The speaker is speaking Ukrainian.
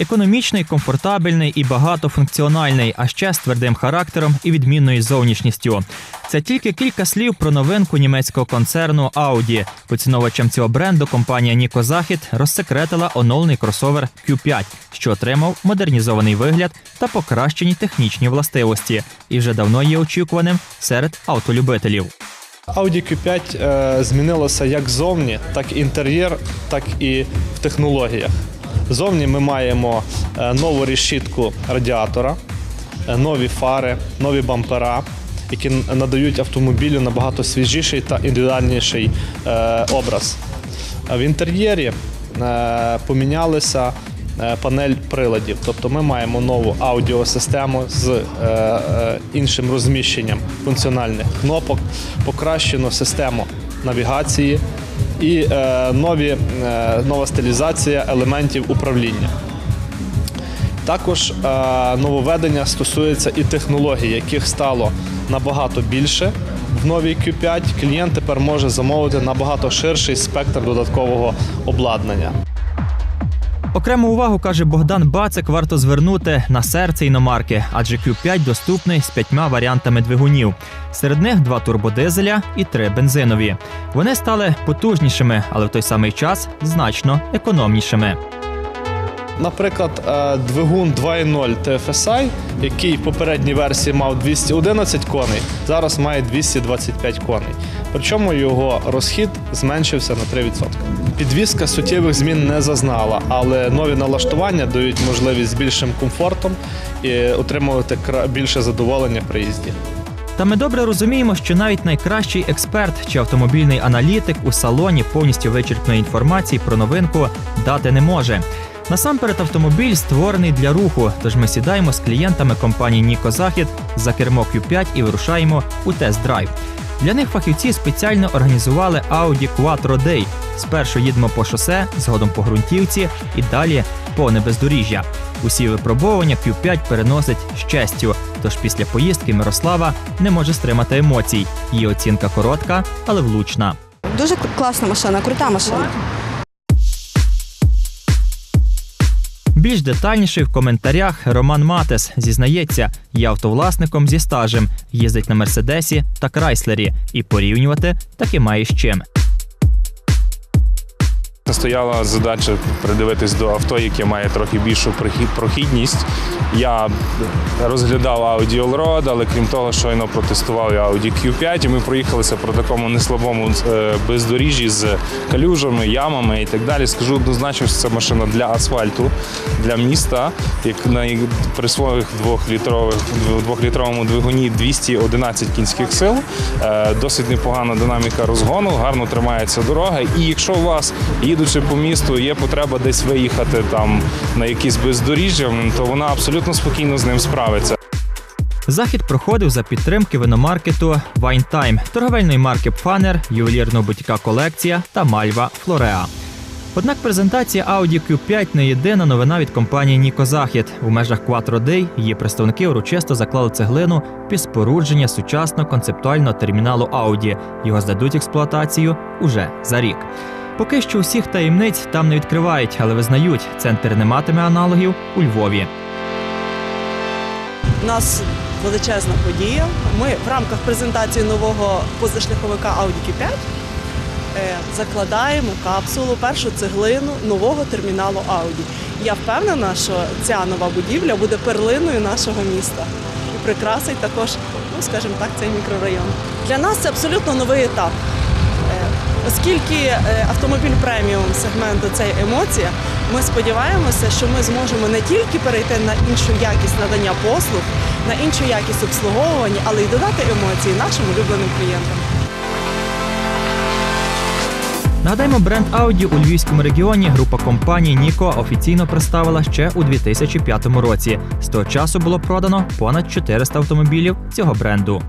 Економічний, комфортабельний і багатофункціональний, а ще з твердим характером і відмінною зовнішністю. Це тільки кілька слів про новинку німецького концерну Audi. Поціновувачам цього бренду компанія Ніко Захід розсекретила оновлений кросовер Q5, що отримав модернізований вигляд та покращені технічні властивості, і вже давно є очікуваним серед автолюбителів. Audi Q5 е, змінилося як зовні, так і інтер'єр, так і в технологіях. Зовні ми маємо е, нову решітку радіатора, е, нові фари, нові бампера, які надають автомобілю набагато свіжіший та індивідуальніший е, образ. В інтер'єрі помінялися панель приладів. Тобто ми маємо нову аудіосистему з іншим розміщенням функціональних кнопок, покращену систему навігації і е, нові, е, нова стилізація елементів управління. Також е, нововведення стосується і технологій, яких стало набагато більше. В новій Q5 клієнт тепер може замовити набагато ширший спектр додаткового обладнання. Окрему увагу каже Богдан Бацик, варто звернути на серце іномарки, адже Q5 доступний з п'ятьма варіантами двигунів. Серед них два турбодизеля і три бензинові. Вони стали потужнішими, але в той самий час значно економнішими. Наприклад, е, двигун 2.0 TFSI, який в попередній версії мав 211 коней, зараз має 225 коней. Причому його розхід зменшився на 3%. Підвізка суттєвих змін не зазнала, але нові налаштування дають можливість з більшим комфортом і отримувати більше задоволення при їзді. Та ми добре розуміємо, що навіть найкращий експерт чи автомобільний аналітик у салоні повністю вичерпної інформації про новинку дати не може. Насамперед, автомобіль створений для руху, тож ми сідаємо з клієнтами компанії Ніко Захід за кермо Q5 і вирушаємо у тест-драйв. Для них фахівці спеціально організували Audi Quattro Day. Спершу їдемо по шосе, згодом по ґрунтівці і далі по небездоріжжя. Усі випробування Q5 переносить з честю. Тож після поїздки Мирослава не може стримати емоцій. Її оцінка коротка, але влучна. Дуже класна машина, крута машина. Більш детальніший в коментарях Роман Матес. Зізнається, є автовласником зі стажем, їздить на Мерседесі та Крайслері, і порівнювати таки має з чим. Стояла задача придивитись до авто, яке має трохи більшу прохідність. Я розглядав Audi Allroad, але крім того, щойно протестував Audi Q5, і ми проїхалися по такому неслабому е, бездоріжжі з калюжами, ямами і так далі. Скажу однозначно, що це машина для асфальту, для міста, як на при своїх двохлітровому двигуні 211 кінських сил. Е, Досить непогана динаміка розгону, гарно тримається дорога. І якщо у вас, їдучи по місту, є потреба десь виїхати там на якісь бездоріжжя, то вона абсолютно спокійно з ним справиться. Захід проходив за підтримки виномаркету Time, торговельної марки Pfanner, ювелірного бутіка колекція та Мальва Флореа. Однак презентація Audi Q5 не єдина новина від компанії Ніко Захід. У межах Day її представники урочисто заклали цеглину під спорудження сучасного концептуального терміналу Audi. Його здадуть експлуатацію уже за рік. Поки що усіх таємниць там не відкривають, але визнають, центр не матиме аналогів у Львові. У нас величезна подія. Ми в рамках презентації нового позашляховика Audi Q5 е, закладаємо капсулу, першу цеглину нового терміналу Audi. Я впевнена, що ця нова будівля буде перлиною нашого міста і прикрасить також, ну скажімо так, цей мікрорайон. Для нас це абсолютно новий етап. Оскільки е, автомобіль преміум сегменту це емоція, ми сподіваємося, що ми зможемо не тільки перейти на іншу якість надання послуг, на іншу якість обслуговування, але й додати емоції нашим улюбленим клієнтам. Нагадаємо, бренд Audi у львівському регіоні група компаній Ніко офіційно представила ще у 2005 році. З того часу було продано понад 400 автомобілів цього бренду.